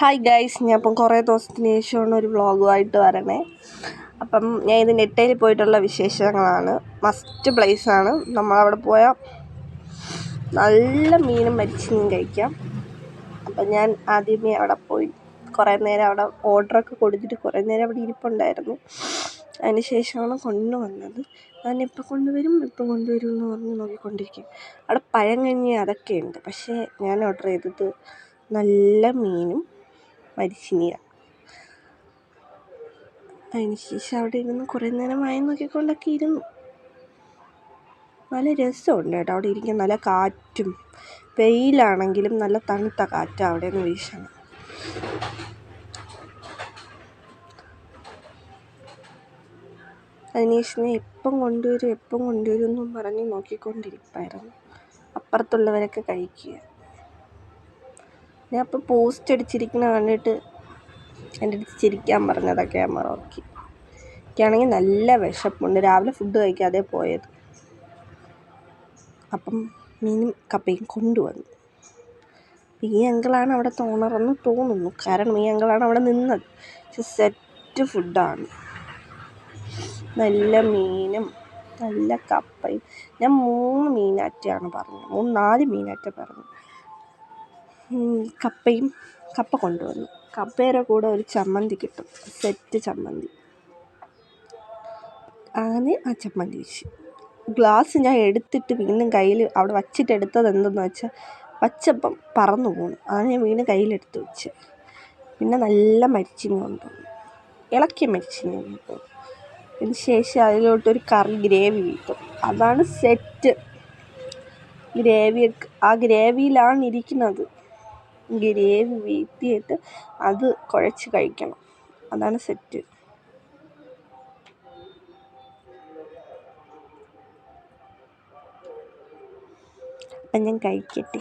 Hi guys ഞാൻ ഇപ്പം കുറേ ദിവസത്തിന് ശേഷമാണ് ഒരു വ്ളോഗുമായിട്ട് വരണേ. അപ്പം ഞാൻ ഇത് നെറ്റയിൽ പോയിട്ടുള്ള വിശേഷങ്ങളാണ്. മസ്റ്റ് പ്ലേസാണ് നമ്മളവിടെ പോയാൽ നല്ല മീനും മരിച്ചീനും കഴിക്കാം. അപ്പം ഞാൻ ആദ്യമേ അവിടെ പോയി. കുറേ നേരം അവിടെ ഓർഡറൊക്കെ കൊടുത്തിട്ട് കുറേ നേരം അവിടെ ഇരിപ്പുണ്ടായിരുന്നു. അതിന് ശേഷമാണ് കൊണ്ടുവന്നത്. ഞാൻ എപ്പോൾ കൊണ്ടുവരും എപ്പോൾ കൊണ്ടുവരും എന്ന് പറഞ്ഞ് നോക്കിക്കൊണ്ടിരിക്കും. അവിടെ പഴം കഞ്ഞി അതൊക്കെയുണ്ട് പക്ഷേ ഞാൻ ഓർഡർ ചെയ്തത് നല്ല മീനും മരിച്ചിനിയാണ് അതിന് ശേഷം അവിടെ ഇരുന്ന് കുറേ നേരം വായി നോക്കിക്കൊണ്ടൊക്കെ ഇരുന്നു. നല്ല രസമുണ്ട് കേട്ടോ അവിടെ ഇരിക്കാൻ. നല്ല കാറ്റും വെയിലാണെങ്കിലും നല്ല തണുത്ത കാറ്റാണ് അവിടെ നിന്ന് വീശണം അതിനുശേഷം എപ്പം കൊണ്ടുവരും എപ്പം കൊണ്ടുവരും എന്നും പറഞ്ഞ് നോക്കിക്കൊണ്ടിരിപ്പായിരുന്നു. അപ്പുറത്തുള്ളവരൊക്കെ കഴിക്കുക. ഞാൻ അപ്പോൾ പോസ്റ്റ് അടിച്ചിരിക്കുന്ന കണ്ടിട്ട് എന്റെ അടുത്ത് ചിരിക്കാൻ പറഞ്ഞതാ ക്യാമറ നോക്കി എനിക്കാണെങ്കിൽ നല്ല വിശപ്പുണ്ട്. രാവിലെ ഫുഡ് കഴിക്കാതെ പോയത്. അപ്പം മീനും കപ്പയും കൊണ്ടുവന്നു. ഈ അങ്കിളാണ് അവിടുത്തെ ഓണറെന്ന് തോന്നുന്നു. കാരണം ഈ അങ്കിളാണ് അവിടെ നിന്നത്. സെറ്റ് ഫുഡാണ് നല്ല മീനും നല്ല കപ്പയും. ഞാൻ മൂന്ന് മീനാറ്റയാണ് പറഞ്ഞത്. മൂന്ന് നാല് മീനാറ്റ പറഞ്ഞു കപ്പയും കപ്പ കൊണ്ടുവന്നു. കപ്പയുടെ കൂടെ ഒരു ചമ്മന്തി കിട്ടും. സെറ്റ് ചമ്മന്തി. അങ്ങനെ ആ ചമ്മന്തി വെച്ച് ഗ്ലാസ് ഞാൻ എടുത്തിട്ട് വീണ്ടും കയ്യിൽ അവിടെ വച്ചിട്ട് എടുത്തത് എന്തെന്ന് വെച്ചാൽ വച്ചപ്പം പറന്നു പോണു. അതാണ് ഞാൻ വീണ്ടും കയ്യിലെടുത്ത് വെച്ച്. പിന്നെ നല്ല മരിച്ചിനി കൊണ്ടുവന്നു. ഇളക്കിയ മരിച്ചിനി കൊണ്ടുവന്നു. അതിന് ശേഷം അതിലോട്ടൊരു കറി ഗ്രേവി കിട്ടും. അതാണ് സെറ്റ് ഗ്രേവി ആ ഗ്രേവിയിലാണ് ഇരിക്കുന്നത്. ഗ്രേവി വീട്ടിയിട്ട് അത് കുഴച്ച് കഴിക്കണം. അതാണ് സെറ്റ് അപ്പം ഞാൻ കഴിക്കട്ടെ.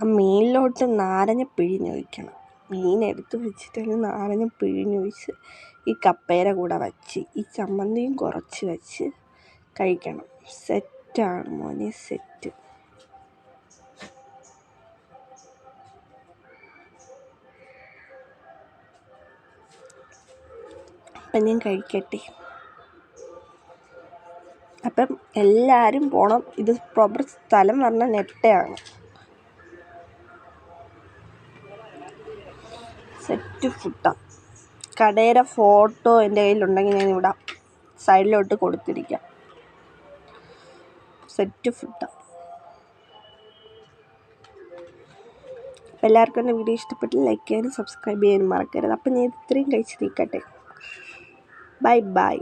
ആ മീനിലോട്ട് നാരങ്ങ പിഴിഞ്ഞൊഴിക്കണം മീൻ എടുത്ത് വെച്ചിട്ട് നാരങ്ങ പിഴിഞ്ഞൊഴിച്ച് ഈ കപ്പയുടെ കൂടെ വച്ച് ഈ ചമ്മന്തിയും കുറച്ച് വെച്ച് കഴിക്കണം. സെറ്റാണ് മോനെ സെറ്റ് അപ്പം ഞാൻ കഴിക്കട്ടെ. അപ്പം എല്ലാവരും പോകണം ഇത് പ്രോപ്പർ സ്ഥലം പറഞ്ഞാൽ നെട്ടയാണ്. സെറ്റ് ഫുഡാണ് കടയുടെ ഫോട്ടോ എന്റെ കയ്യിലുണ്ടെങ്കിൽ ഞാൻ ഇവിടെ സൈഡിലോട്ട് കൊടുത്തിരിക്കാം. സെറ്റ് ഫുഡാണ് എല്ലാവർക്കും എന്റെ വീഡിയോ ഇഷ്ടപ്പെട്ട് ലൈക്ക് ചെയ്യാനും സബ്സ്ക്രൈബ് ചെയ്യാനും മറക്കരുത്. അപ്പം ഞാൻ ഇത്രയും കഴിച്ച് നിൽക്കട്ടെ. Bye bye.